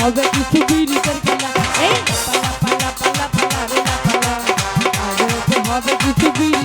হবে কিছু বিরিতের খেলা এই পালা পালা পালা পালা রে পালা হবে কিছু বিরিত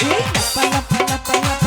Hey, la pa la pa la pa la pa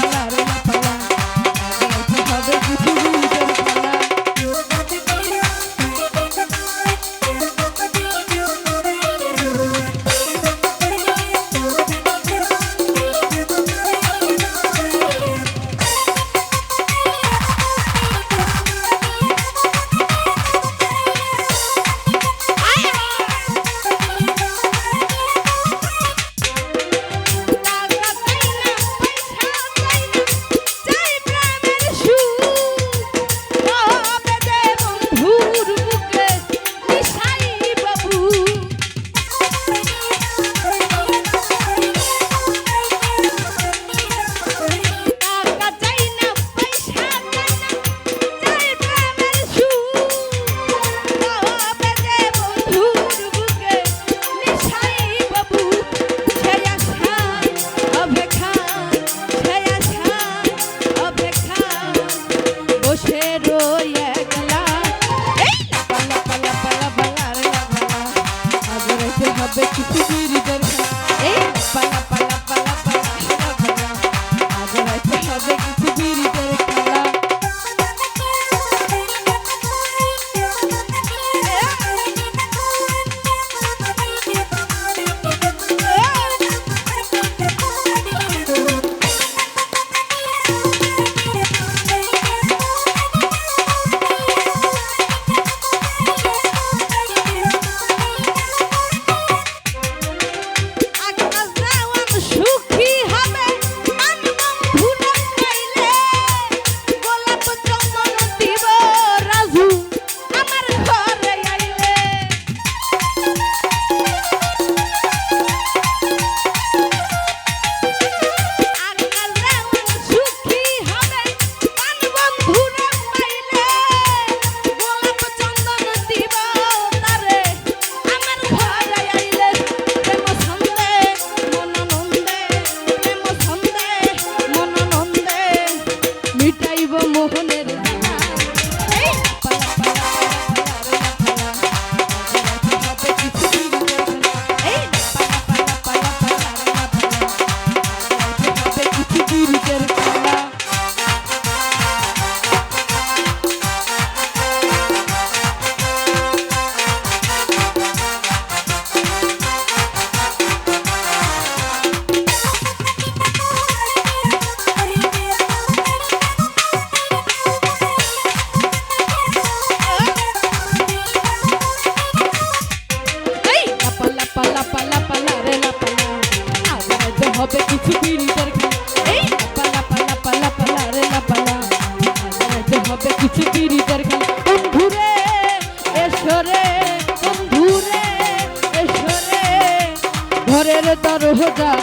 কিছু পিড়িতের খেলা।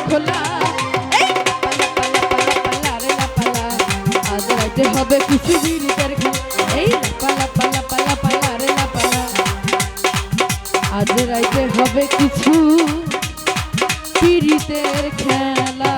খোলা লাপা লাপা লাপা লাপা লারে লাপালা আজ রাইতে হবে কিছু পিড়িতের খেলা এই লাপা লাপা লাপা লাপা লারে লাপালা আজ রাইতে হবে কিছু পিড়িতের খেলা।